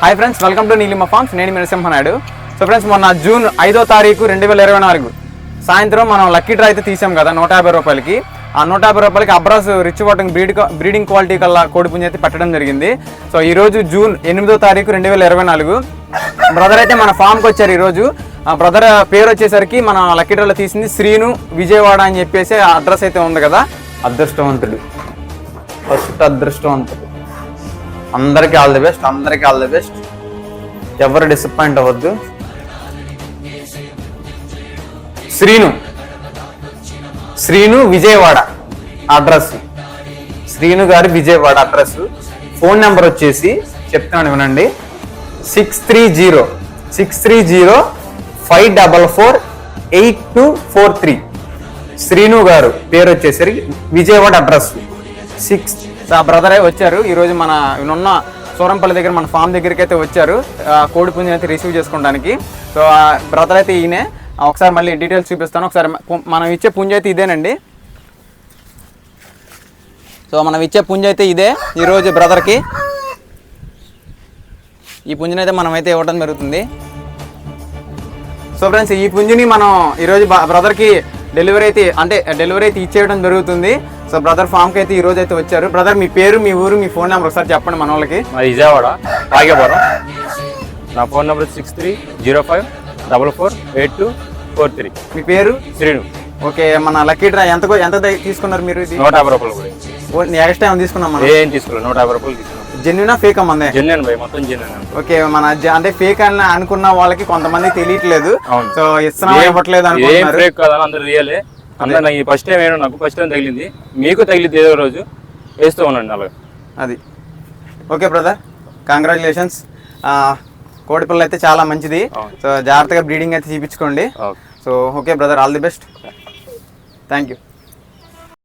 Hi friends welcome to Neelima farms నేను మీ Narasimha Naidu. So friends మొన్న జూన్ ఐదో తారీఖు రెండు వేల ఇరవై నాలుగు. సాయంత్రం మనం లక్కీ డ్రా అయితే తీసాం కదా నూట యాభై రూపాయలకి. ఆ నూట యాభై రూపాయలకి అబ్రాస్ రిచ్ వాటింగ్ బ్రీడ్ బ్రీడింగ్ క్వాలిటీ కల్లా కోడిపుంజ అయితే పెట్టడం జరిగింది. సో ఈ రోజు జూన్ ఎనిమిదో తారీఖు రెండు వేల ఇరవై నాలుగు. బ్రదర్ అయితే మన ఫామ్కి వచ్చారు ఈరోజు ఆ బ్రదర్ పేరు వచ్చేసరికి మన లక్కీ డ్రాలో తీసింది శ్రీను విజయవాడ అని చెప్పేసి అడ్రస్ అయితే ఉంది కదా. అదృష్టవంతుడు. ఫస్ట్ అదృష్టవంతుడు. అందరికీ ఆల్ ది బెస్ట్ అందరికీ ఆల్ ది బెస్ట్. ఎవరు డిసప్పాయింట్ అవ్వద్దు. శ్రీను. శ్రీను విజయవాడ అడ్రస్. శ్రీను గారి విజయవాడ అడ్రస్. ఫోన్ నెంబర్ వచ్చేసి చెప్తాను వినండి. Six three zero six three zero five double four eight two four three Srinu garu పేరు వచ్చేసరికి విజయవాడ అడ్రస్. సిక్స్ సో ఆ బ్రదరే వచ్చారు. ఈరోజు మన ఉన్న సూరంపల్లి దగ్గర మన ఫామ్ దగ్గరికి అయితే వచ్చారు కోడి పుంజుని అయితే రిసీవ్ చేసుకోవడానికి. సో ఆ బ్రదర్ అయితే ఈయనే. ఒకసారి మళ్ళీ డీటెయిల్స్ చూపిస్తాను. ఒకసారి మనం ఇచ్చే పుంజ అయితే ఇదేనండి. సో మనం ఇచ్చే పుంజ అయితే ఇదే ఈరోజు బ్రదర్కి. ఈ పుంజుని అయితే మనం అయితే ఇవ్వడం జరుగుతుంది. సో ఫ్రెండ్స్ ఈ పుంజుని మనం ఈరోజు బ్రదర్కి డెలివరీ అయితే అంటే డెలివరీ అయితే ఇచ్చేయడం జరుగుతుంది. సో బ్రదర్ ఫామ్కి అయితే ఈ రోజు అయితే వచ్చారు. బ్రదర్ మీ పేరు మీ ఊరు మీ ఫోన్ నెంబర్ ఒకసారి చెప్పండి మన వాళ్ళకి విజయవాడ భాగ్యపురం నా phone number six three zero five double four eight two four three. మీ పేరు? శ్రీను. ఓకే మన లక్కీ డ్రా ఎంత ఎంత తీసుకున్నారు మీరు ఇది? నూట యాభై రూపాయలు కూడా. ఎక్స్ట్రా ఏమైనా తీసుకున్నాం మనం? ఏం తీసుకోలేదు నూట యాభై రూపాయలు తీసుకున్నాం. జెన్యునా ఫేక్ అమ్మందే జెన్యున్ భయ్ మొత్తం జెన్యున్ ఓకే మన అంటే ఫేక్ అని అనుకున్న వాళ్ళకి కొంతమంది తెలియట్లేదు. సో ఇస్తున్నాం ఇవ్వట్లేదు అనుకుంటున్నారు? బ్రేక్ కాదని అందరు రియలే. అందరు నాకు ఫస్ట్ టైం ఏమో నాకు ఫస్ట్ టైం తగిలింది. మీకు తగిలింది ఏదో రోజు. వేస్తూ ఉండండి అలాగే. అది. ఓకే బ్రదర్ కంగ్రాచులేషన్స్ కోడిపిల్ల అయితే చాలా మంచిది. సో జాగ్రత్తగా బ్రీడింగ్ అయితే చూపించుకోండి so okay brother all the best thank you